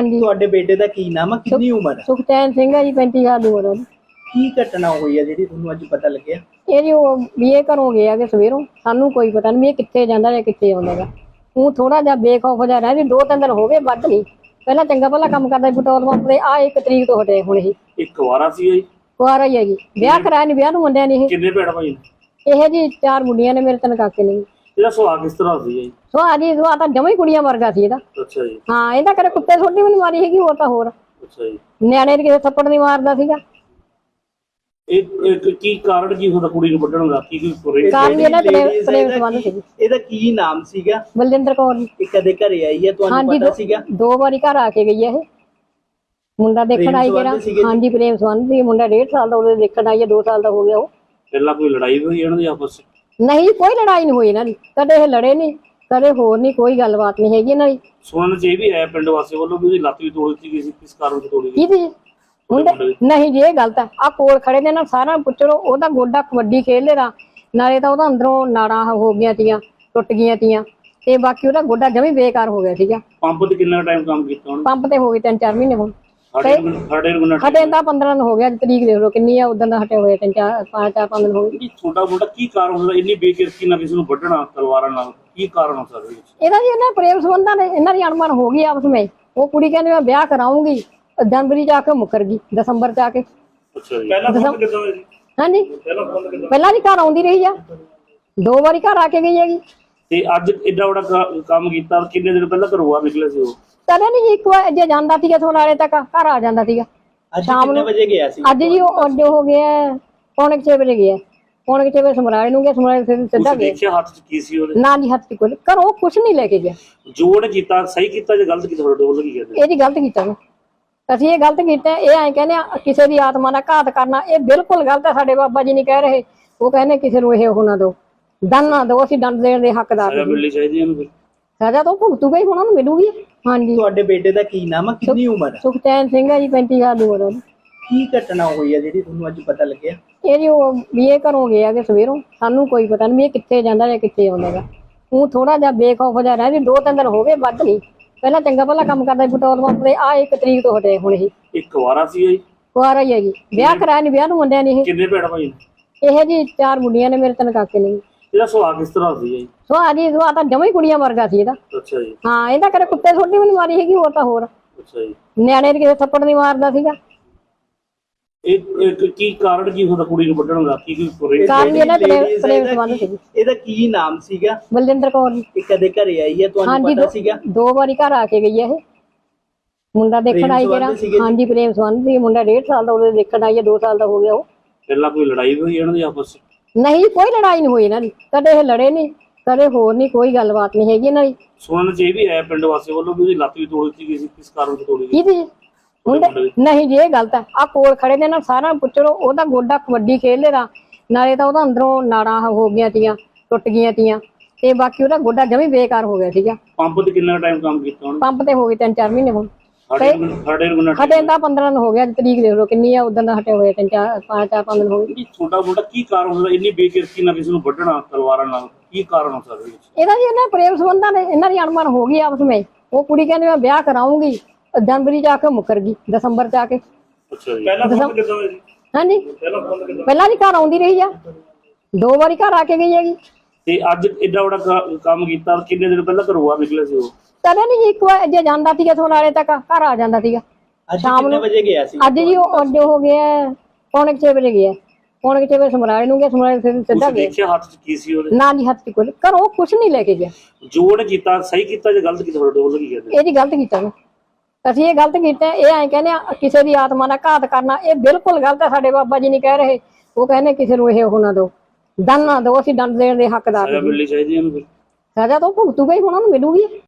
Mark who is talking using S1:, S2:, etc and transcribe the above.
S1: ਹਾਂਜੀ।
S2: ਤੁਹਾਡੇ ਬੇਟੇ ਦਾ ਕੀ ਨਾਮ ਆ? ਕਿੰਨੀ ਉਮਰ ਹੈ
S1: ਸੁਖਚੈਨ ਸਿੰਘ ਹੈ ਜੀ 35 ਸਾਲ ਦੀ ਉਮਰ ਉਹਦੀ
S2: ਕੀ ਘਟਨਾ ਹੋਈ ਹੈ ਜਿਹੜੀ ਤੁਹਾਨੂੰ ਅੱਜ ਪਤਾ ਲੱਗਿਆ?
S1: ਇਹ ਜੀ ਉਹ ਵੀ ਇਹ ਘਰੋਂ ਗਿਆ ਕਿ ਸਵੇਰੋਂ। ਸਾਨੂੰ ਕੋਈ ਪਤਾ ਨਹੀਂ ਵੀ ਇਹ ਕਿੱਥੇ ਜਾਂਦਾ ਜਾਂ ਕਿੱਥੇ ਆਉਂਦਾ ਗਾ। ਉਹ ਥੋੜਾ ਜਿਹਾ ਬੇਖੌਫ ਜਿਹਾ ਰਹਿ ਜੀ ਦੋ ਤਿੰਨ ਦਿਨ ਹੋ ਗਏ ਵੱਧ ਨਹੀਂ। ਪਹਿਲਾਂ ਚੰਗਾ ਭਲਾ ਕੰਮ ਕਰਦਾ ਸੀ ਪੈਟਰੋਲ ਪੰਪ ਤੇ ਆ ਇੱਕ ਤਰੀਕ ਤੋਂ ਹਟੇ ਹੁਣ ਇਹ।
S3: ਇੱਕ ਵਾਰਾ ਸੀ ਜੀ?
S1: ਕੁਆਰਾ ਹੀ ਹੈ ਜੀ। ਵਿਆਹ ਕਰਾਇਆ ਨਹੀਂ ਵਿਆਹ ਨੂੰ ਮੁੰਡਿਆਂ ਨੇ
S3: ਕਿੰਨੇ ਭੈਣ ਭਾਈ ਨੇ?
S1: ਇਹ ਇਹ ਜੀ ਚਾਰ ਮੁੰਡੀਆਂ ਨੇ ਮੇਰੇ ਤਿੰਨ ਕਾਕੇ ਨੇ ਜੀ।
S3: ਇਹਦਾ ਸੁਭਾਅ ਕਿਸ ਤਰ੍ਹਾਂ ਸੀ ਜੀ?
S1: ਸੋ ਆ ਜੀ ਸੋ ਆ ਤਾਂ ਜਮਾਂ ਹੀ ਕੁੜੀਆਂ ਵਰਗਾ ਸੀ ਇਹਦਾ।
S3: ਅੱਛਾ ਜੀ।
S1: ਹਾਂ ਇਹਦਾ ਕਰੇ ਕੁੱਤੇ ਛੋਟੀ ਵੀ ਨਹੀਂ ਮਾਰੀ ਹੈਗੀ ਹੋਰ ਤਾਂ ਹੋਰ।
S3: ਅੱਛਾ ਜੀ।
S1: ਨਿਆਣੇ ਦੇ ਕਿਸੇ ਥੱਪੜ ਨਹੀਂ ਮਾਰਦਾ ਸੀਗਾ।
S3: ਇਹ ਇੱਕ ਕੀ ਕਾਰਨ ਕੀ ਹੁੰਦਾ ਕੁੜੀ ਨੂੰ ਵੱਢਣ ਦਾ? ਕੀ ਕੋਈ ਪ੍ਰੇਮ
S1: ਕਾਰਨ ਵੀ ਇਹਨਾਂ ਪ੍ਰੇਮ ਪ੍ਰੇਮ
S2: ਇਹਦਾ
S1: ਸੰਬੰਧ ਸੀ
S2: ਇਹਦਾ ਕੀ ਨਾਮ ਸੀਗਾ?
S1: ਬਲਜਿੰਦਰ ਕੌਰ ਜੀ।
S2: ਇਹ ਕਦੇ ਘਰੇ ਆਈ ਹੈ? ਤੁਹਾਨੂੰ
S1: ਹਾਂਜੀ
S2: ਪਤਾ
S1: ਦੋ-
S2: ਸੀਗਾ?
S1: ਦੋ ਵਾਰੀ ਘਰ ਆ ਕੇ ਗਈ ਹੈ ਇਹ। ਮੁੰਡਾ ਦੇਖਣ
S2: ਪ੍ਰੇਮ
S1: ਆਈ
S2: ਸੰਬੰਧ
S1: ਜਿਹੜਾ
S2: ਸੀਗੇ ਜੀ?
S1: ਹਾਂਜੀ ਪ੍ਰੇਮ ਸੰਬੰਧ ਸੀ। ਮੁੰਡਾ 1.5 ਸਾਲ ਦਾ ਉਹਦੇ ਦੇਖਣ ਆਈ ਹੈ 2 ਸਾਲ ਦਾ ਹੋ ਗਿਆ ਉਹ।
S3: ਪਹਿਲਾਂ ਕੋਈ ਲੜਾਈ ਹੋਈ ਇਹਨਾਂ ਦੀ ਆਪਸ
S1: ਨਹੀਂ ਕੋਈ ਲੜਾਈ ਨਹੀਂ ਹੋਈ ਇਹਨਾਂ ਦੀ। ਕਦੇ ਇਹ ਲੜੇ ਨਹੀਂ ਕਦੇ ਹੋਰ ਨਹੀਂ ਕੋਈ ਗੱਲਬਾਤ ਨਹੀਂ ਹੈਗੀ ਇਹਨਾਂ ਦੀ।
S3: ਸੁਣਨ ਚ ਇਹ ਵੀ ਹੈ ਪਿੰਡ ਵਾਸੀ ਵੱਲੋਂ ਵੀ ਉਹਦੀ ਲੱਤ ਵੀ ਤੋੜ ਦਿੱਤੀ ਗਈ ਸੀ ਕਿਸ ਕਾਰਨ ਤੋਂ ਤੋੜੀ ਗਈ।
S1: ਕੀ ਸੀ? ਮੁੰਡੇ ਨਹੀਂ ਜੀ ਇਹ ਗਲਤ ਹੈ। ਆ ਕੋਲ ਖੜੇ ਨੇ ਨਾ ਸਾਰਾ ਪੁੱਛੋ ਉਹਦਾ ਗੋਡਾ ਕਬੱਡੀ ਖੇਡਦੇ ਦਾ ਨਾਲੇ ਤਾਂ ਉਹਦਾ ਅੰਦਰੋਂ ਨਾੜਾਂ ਹੋ ਗਈਆਂ ਤੀਆਂ ਟੁੱਟ ਗਈਆਂ ਤੀਆਂ। ਤੇ ਬਾਕੀ ਉਹਦਾ ਗੋਡਾ ਜਮੀ ਬੇਕਾਰ ਹੋ ਗਿਆ ਸੀਗਾ।
S3: ਪੰਪ ਤੇ ਕਿੰਨਾ ਟਾਈਮ ਕੰਮ ਕੀਤਾ ਹੁਣ
S1: ਪੰਪ ਤੇ ਹੋ ਗਏ ਤਿੰਨ ਚਾਰ ਮਹੀਨੇ ਹੁਣ।
S3: ਨੂੰ- ਸਾਡੇ
S1: ਹਟੇ ਤਾਂ 15 ਦਿਨ ਹੋ ਗਿਆ ਅੱਜ ਤਰੀਕ ਦੇਖ ਲਓ ਕਿੰਨੀ ਆ ਉਦੋਂ ਦਾ ਹਟੇ ਹੋਏ ਤਿੰਨ ਚਾਰ ਪੰਜ ਚਾਰ ਪੰਜ ਦਿਨ ਹੋ ਗਏ।
S3: ਛੋਟਾ ਮੋਟਾ ਕੀ ਕਾਰਨ ਹੁੰਦਾ ਇੰਨੀ ਬੇਕਿਰਕੀ ਨਾਲ ਕਿਸੇ ਨੂੰ ਵੱਢਣਾ ਤਲਵਾਰਾਂ ਨਾਲ ਕੀ ਕਾਰਨ ਹੋ ਸਕਦਾ ਜੀ
S1: ਇਹਦਾ ਜੀ ਇਹਨਾਂ ਪ੍ਰੇਮ ਸੰਬੰਧਾਂ ਨੇ ਇਹਨਾਂ ਦੀ ਅਣਮਨ ਹੋ ਗਈ ਆਪਸ ਵਿੱਚ। ਉਹ ਕੁੜੀ ਕਹਿੰਦੀ ਮੈਂ ਵਿਆਹ ਕਰਾਉਂਗੀ ਜਨਵਰੀ ਚ ਆ ਕੇ ਮੁੱਕਰ ਗਈ ਦਸੰਬਰ ਚ ਆ ਕੇ।
S3: ਅੱਛਾ ਜੀ। ਪਹਿਲਾਂ ਫੋਨ ਕਿਦਾਂ ਹੋਇਆ ਜੀ?
S1: ਹਾਂਜੀ।
S3: ਪਹਿਲਾਂ ਫੋਨ ਕਿਦਾਂ
S1: ਪਹਿਲਾਂ ਵੀ ਘਰ ਆਉਂਦੀ ਰਹੀ ਆ। ਦੋ ਵਾਰੀ ਘਰ ਆ ਕੇ ਗਈ ਹੈਗੀ।
S3: ਤੇ ਅੱਜ ਐਡਾ ਵੱਡਾ ਕ- ਕੰਮ ਕੀਤਾ ਕਿੰਨੇ ਦਿਨ ਪਹਿਲਾਂ ਘਰੋਂ ਬਾਹਰ ਨਿਕਲੇ ਸੀ ਉਹ?
S1: ਕਦੇ ਨਹੀਂ ਜੀ ਇੱਕ ਵਾਰ ਜੇ ਜਾਂਦਾ ਸੀਗਾ ਥੋੜਾਲੇ ਤੱਕ ਘਰ ਆ ਜਾਂਦਾ ਸੀਗਾ।
S2: ਅੱਜ ਕਿੰਨੇ ਵਜੇ ਗਿਆ ਸੀ?
S1: ਅੱਜ ਜੀ ਉਹ ਅੱਜ ਹੋ ਗਿਆ ਪੌਣੇ 6 ਵਜੇ ਗਿਆ। ਪੌਣੇ 6 ਵਜੇ ਸਮਰਾਲੇ ਨੂੰ ਗਿਆ ਸਮਰਾਲੇ ਫਿਰ ਸਿੱਧਾ ਗਿਆ।
S3: ਦੇਖਿਆ ਹੱਥ ਚ ਕੀ ਸੀ ਉਹਦੇ?
S1: ਨਾ ਜੀ ਹੱਥ ਚ ਕੋਈ ਘਰੋਂ ਕੁਛ ਨਹੀਂ ਲੈ ਕੇ ਗਿਆ।
S3: ਜੋੜ ਕੀਤਾ ਸਹੀ ਕੀਤਾ ਜਾਂ ਗਲਤ ਕੀਤਾ ਤੁਹਾਡੇ ਵੱਲੋਂ ਕੀ ਕਹਿੰਦੇ?
S1: ਇਹ ਜੀ ਗਲਤ ਕੀਤਾ ਵਾ ਅਸੀਂ ਇਹ ਗਲਤ ਕੀਤਾ ਇਹ ਐਂ ਕਹਿੰਦੇ ਆ ਕਿਸੇ ਦੀ ਆਤਮਾ ਦਾ ਘਾਤ ਕਰਨਾ ਇਹ ਬਿਲਕੁਲ ਗਲਤ ਹੈ ਸਾਡੇ ਬਾਬਾ ਜੀ ਨਹੀਂ ਕਹਿ ਰਹੇ। ਉਹ ਕਹਿੰਦੇ ਕਿਸੇ ਨੂੰ ਇਹ ਉਹ ਨਾ ਦਿਓ। ਦੰਡ ਨਾ ਦਿਓ ਅਸੀਂ ਦੰਡ ਦੇਣ ਦੇ ਹੱਕਦਾਰ
S3: ਸਜ਼ਾ
S1: ਨਹੀਂ
S3: ਮਿਲਣੀ ਚਾਹੀਦੀ ਹੈ ਇਹਨੂੰ ਫਿਰ।
S1: ਸਜ਼ਾ ਤਾਂ ਭੁਗਤੂਗਾ ਹੀ ਉਹਨਾਂ ਨੂੰ ਮਿਲੂਗੀ। ਹਾਂਜੀ।
S2: ਤੁਹਾਡੇ ਬੇਟੇ ਦਾ ਕੀ ਨਾਮ ਆ? ਕਿੰਨੀ ਉਮਰ ਹੈ
S1: ਸੁਖਚੈਨ ਸਿੰਘ ਹੈ ਜੀ 35 ਸਾਲ ਦੀ ਉਮਰ ਉਹਦੀ।
S2: ਕੀ ਘਟਨਾ ਹੋਈ ਹੈ ਜਿਹੜੀ ਤੁਹਾਨੂੰ ਅੱਜ ਪਤਾ ਲੱਗਿਆ?
S1: ਇਹ ਜੀ ਉਹ ਵੀ ਇਹ ਘਰੋਂ ਗਿਆ ਕਿ ਸਵੇਰੋਂ। ਸਾਨੂੰ ਕੋਈ ਪਤਾ ਨਹੀਂ ਵੀ ਇਹ ਕਿੱਥੇ ਜਾਂਦਾ ਜਾਂ ਕਿੱਥੇ ਆਉਂਦਾ ਗਾ। ਉਹ ਥੋੜਾ ਜਿਹਾ ਬੇਖੌਫ ਜਿਹਾ ਰਹਿ ਜੀ ਦੋ ਤਿੰਨ ਦਿਨ ਹੋ ਗਏ ਵੱਧ ਨਹੀਂ ਪਹਿਲਾਂ ਚੰਗਾ ਭਲਾ ਕੰਮ ਕਰਦਾ ਸੀ ਪੈਟਰੋਲ ਪੰਪ ਤੇ ਆ ਇੱਕ ਤਰੀਕ ਤੋਂ ਹਟੇ ਹੁਣ ਇਹ।
S3: ਇੱਕ ਵਾਰਾ ਸੀ ਜੀ?
S1: ਕੁਆਰਾ ਹੀ ਹੈ ਜੀ। ਵਿਆਹ ਕਰਾਇਆ ਨਹੀਂ ਵਿਆਹ ਨੂੰ ਮੁੰਡਿਆਂ ਨੇ
S3: ਕਿੰਨੇ ਭੈਣ ਭਾਈ
S1: ਇਹ ਇਹ ਜੀ ਚਾਰ ਮੁੰਡੀਆਂ ਨੇ ਮੇਰੇ ਤਿੰਨ ਕਾਕੇ ਨੇ। ਜੀ।
S3: ਇਹਦਾ ਸੁਭਾਅ ਕਿਸ ਤਰ੍ਹਾਂ ਸੀ ਜੀ?
S1: ਸੋ ਆ ਜੀ ਸੋ ਆ ਤਾਂ ਜਮਾਂ ਹੀ ਕੁੜੀਆਂ ਵਰਗਾ ਸੀ ਇਹਦਾ।
S3: ਅੱਛਾ ਜੀ।
S1: ਹਾਂ ਇਹਦਾ ਕਰੇ ਕੁੱਤੇ ਛੋਟੀ ਵੀ ਨਹੀਂ ਮਾਰੀ ਹੈਗੀ ਹੋਰ ਤਾਂ ਹੋਰ।
S3: ਅੱਛਾ ਜੀ।
S1: ਨਿਆਣੇ ਦੇ ਕਿਸੇ ਥੱਪੜ ਨਹੀਂ ਮਾਰਦਾ ਸੀਗਾ।
S3: ਇਹ ਕੀ ਕਾਰਨ ਕੀ ਹੁੰਦਾ ਕੁੜੀ ਨੂੰ ਵੱਢਣ ਦਾ? ਕੀ ਕੋਈ
S1: ਕਾਰਨ ਵੀ ਇਹਨਾਂ ਪ੍ਰੇਮ ਪ੍ਰੇਮ
S2: ਇਹਦਾ
S1: ਸੰਬੰਧ
S2: ਕੀ-
S1: ਸੀ
S2: ਇਹਦਾ ਕੀ ਨਾਮ ਸੀਗਾ?
S1: ਬਲਜਿੰਦਰ ਕੌਰ ਜੀ।
S2: ਇਹ ਕਦੇ ਘਰੇ ਆਈ ਹੈ ਤੁਹਾਨੂੰ
S1: ਹਾਂਜੀ
S2: ਪਤਾ
S1: ਦੋ-
S2: ਸੀਗਾ?
S1: ਦੋ ਵਾਰੀ ਘਰ ਆ ਕੇ ਗਈ ਹੈ ਇਹ। ਮੁੰਡਾ ਦੇਖਣ
S2: ਪ੍ਰੇਮ
S1: ਆਈ
S2: ਸੰਬੰਧ
S1: ਜਿਹੜਾ
S2: ਸੀਗੇ ਜੀ?
S1: ਹਾਂਜੀ ਪ੍ਰੇਮ ਸੰਬੰਧ ਸੀ। ਮੁੰਡਾ 1.5 ਸਾਲ ਦਾ ਉਹਦੇ ਦੇਖਣ ਆਈ ਹੈ 2 ਸਾਲ ਦਾ ਹੋ ਗਿਆ ਉਹ।
S3: ਪਹਿਲਾਂ ਕੋਈ ਲੜਾਈ ਹੋਈ ਇਹਨਾਂ ਦੀ ਆਪਸ ਚ
S1: ਨਹੀਂ ਕੋਈ ਲੜਾਈ ਨਹੀਂ ਹੋਈ ਇਹਨਾਂ ਦੀ। ਕਦੇ ਇਹ ਲੜੇ ਨਹੀਂ ਕਦੇ ਹੋਰ ਨਹੀਂ ਕੋਈ ਗੱਲਬਾਤ ਨਹੀਂ ਹੈਗੀ ਇਹਨਾਂ ਦੀ।
S3: ਸੁਣਨ ਚ ਇਹ ਵੀ ਹੈ ਪਿੰਡ ਵਾਸੀ ਵੱਲੋਂ ਵੀ ਉਹਦੀ ਲੱਤ ਵੀ ਤੋੜ ਦਿੱਤੀ ਗਈ ਸੀ ਕਿਸ ਕਾਰਨ ਤੋਂ ਤੋੜੀ ਗਈ?
S1: ਕੀ ਸੀ ਮੁੰਡੇ ਨਹੀਂ ਜੀ ਇਹ ਗਲਤ ਹੈ। ਆ ਕੋਲ ਖੜੇ ਨੇ ਨਾ ਸਾਰਾ ਪੁੱਛੋ ਉਹਦਾ ਗੋਡਾ ਕਬੱਡੀ ਖੇਡਦੇ ਦਾ ਨਾਲੇ ਤਾਂ ਉਹਦਾ ਅੰਦਰੋਂ ਨਾੜਾਂ ਹੋ ਗਈਆਂ ਤੀਆਂ ਟੁੱਟ ਗਈਆਂ ਤੀਆਂ। ਤੇ ਬਾਕੀ ਉਹਦਾ ਗੋਡਾ ਜਮੀ ਬੇਕਾਰ ਹੋ ਗਿਆ ਸੀਗਾ।
S3: ਪੰਪ ਤੇ ਕਿੰਨਾ ਟਾਈਮ ਕੰਮ ਕੀਤਾ ਉਹਨੇ?
S1: ਪੰਪ ਤੇ ਹੋ ਗਏ ਤਿੰਨ ਚਾਰ ਮਹੀਨੇ ਹੁਣ।
S3: ਸਾਡੇ ਨੂੰ ਨੂੰ
S1: ਹਟੇ ਤਾਂ 15 ਦਿਨ ਹੋ ਗਿਆ ਅੱਜ ਤਰੀਕ ਦੇਖ ਲਓ ਕਿੰਨੀ ਆ ਉਦੋਂ ਦਾ ਹਟੇ ਹੋਏ ਤਿੰਨ ਚਾਰ ਪੰਜ ਚਾਰ ਪੰਜ ਦਿਨ ਹੋ ਗਏ।
S3: ਕੀ ਛੋਟਾ ਮੋਟਾ ਕੀ ਕਾਰਨ ਹੁੰਦਾ ਇੰਨੀ ਬੇਕਿਰਕੀ ਨਾਲ ਕਿਸੇ ਨੂੰ ਵੱਢਣਾ ਤਲਵਾਰਾਂ ਨਾਲ ਕੀ ਕਾਰਨ ਹੋ ਸਕਦਾ ਜੀ
S1: ਇਹਦਾ ਜੀ ਇਹਨਾਂ ਪ੍ਰੇਮ ਸੰਬੰਧਾਂ ਨੇ ਇਹਨਾਂ ਦੀ ਅਣਮਨ ਹੋ ਗਈ ਆਪਸ ਵਿੱਚ। ਉਹ ਕੁੜੀ ਕਹਿੰਦੀ ਮੈਂ ਵਿਆਹ ਕਰਾਉਂਗੀ ਜਨਵਰੀ ਚ ਆ ਕੇ ਮੁੱਕਰ ਗਈ ਦਸੰਬਰ ਚ ਆ ਕੇ।
S3: ਅੱਛਾ ਜੀ। ਪਹਿਲਾਂ ਫੋਨ ਕਿਦਾਂ ਹੋਇਆ ਜੀ?
S1: ਹਾਂਜੀ।
S3: ਪਹਿਲਾਂ ਫੋਨ ਕਿਦਾਂ
S1: ਪਹਿਲਾਂ ਵੀ ਘਰ ਆਉਂਦੀ ਰਹੀ ਆ। ਦੋ ਵਾਰੀ ਘਰ ਆ ਕੇ ਗਈ ਹੈਗੀ।
S3: ਤੇ ਅੱਜ ਐਡਾ ਵੱਡਾ ਕ- ਕੰਮ ਕੀਤਾ ਕਿੰਨੇ ਦਿਨ ਪਹਿਲਾਂ ਘਰੋਂ ਨਿਕਲੇ ਸੀ ਉਹ?
S1: ਕਦੇ ਨਹੀਂ ਜੀ ਇੱਕ ਵਾਰ ਜੇ ਜਾਂਦਾ ਸੀਗਾ ਥੋੜਾਲੇ ਤੱਕ ਘਰ ਆ ਜਾਂਦਾ ਸੀਗਾ।
S2: ਅੱਜ ਕਿੰਨੇ ਵਜੇ ਗਿਆ ਸੀ?
S1: ਅੱਜ ਜੀ ਉਹ ਅੱਜ ਹੋ ਗਿਆ ਪੌਣੇ 6 ਵਜੇ ਗਿਆ। ਪੌਣੇ 6 ਵਜੇ ਸਮਰਾਲੇ ਨੂੰ ਗਿਆ ਸਮਰਾਲੇ ਫਿਰ ਸਿੱਧਾ
S3: ਤੁਸੀਂ
S1: ਗਿਆ।
S3: ਦੇਖਿਆ ਹੱਥ ਚ ਕੀ ਸੀ ਉਹਦੇ?
S1: ਨਾ ਜੀ ਹੱਥ ਚ ਕੋਈ ਘਰੋਂ ਕੁਛ ਨਹੀਂ ਲੈ ਕੇ ਗਿਆ।
S3: ਜੋੜ ਕੀਤਾ ਸਹੀ ਕੀਤਾ ਜਾਂ ਗਲਤ ਕੀਤਾ ਤੁਹਾਡੇ ਵੱਲੋਂ ਕੀ ਕਹਿੰਦੇ
S1: ਇਹ ਜੀ ਗਲਤ ਕੀਤਾ ਵਾ ਅਸੀਂ ਇਹ ਗਲਤ ਕੀਤਾ ਇਹ ਐਂ ਕਹਿੰਦੇ ਆ ਕਿਸੇ ਦੀ ਆਤਮਾ ਦਾ ਘਾਤ ਕਰਨਾ ਇਹ ਬਿਲਕੁਲ ਗਲਤ ਹੈ ਸਾਡੇ ਬਾਬਾ ਜੀ ਨਹੀਂ ਕਹਿ ਰਹੇ। ਉਹ ਕਹਿੰਦੇ ਕਿਸੇ ਨੂੰ ਇਹ ਉਹ ਨਾ ਦਿਓ। ਦੰਡ ਨਾ ਦਿਓ ਅਸੀਂ ਦੰਡ ਦੇਣ ਦੇ ਹੱਕਦਾਰ
S3: ਸਜ਼ਾ
S1: ਨਹੀਂ
S3: ਮਿਲਣੀ ਚਾਹੀਦੀ ਹੈ ਇਹਨੂੰ ਫਿਰ।
S1: ਸਜ਼ਾ ਤਾਂ ਉਹ ਭੁਗਤੂਗਾ ਹੀ ਉਹਨਾਂ ਨੂੰ ਮਿਲੂਗੀ।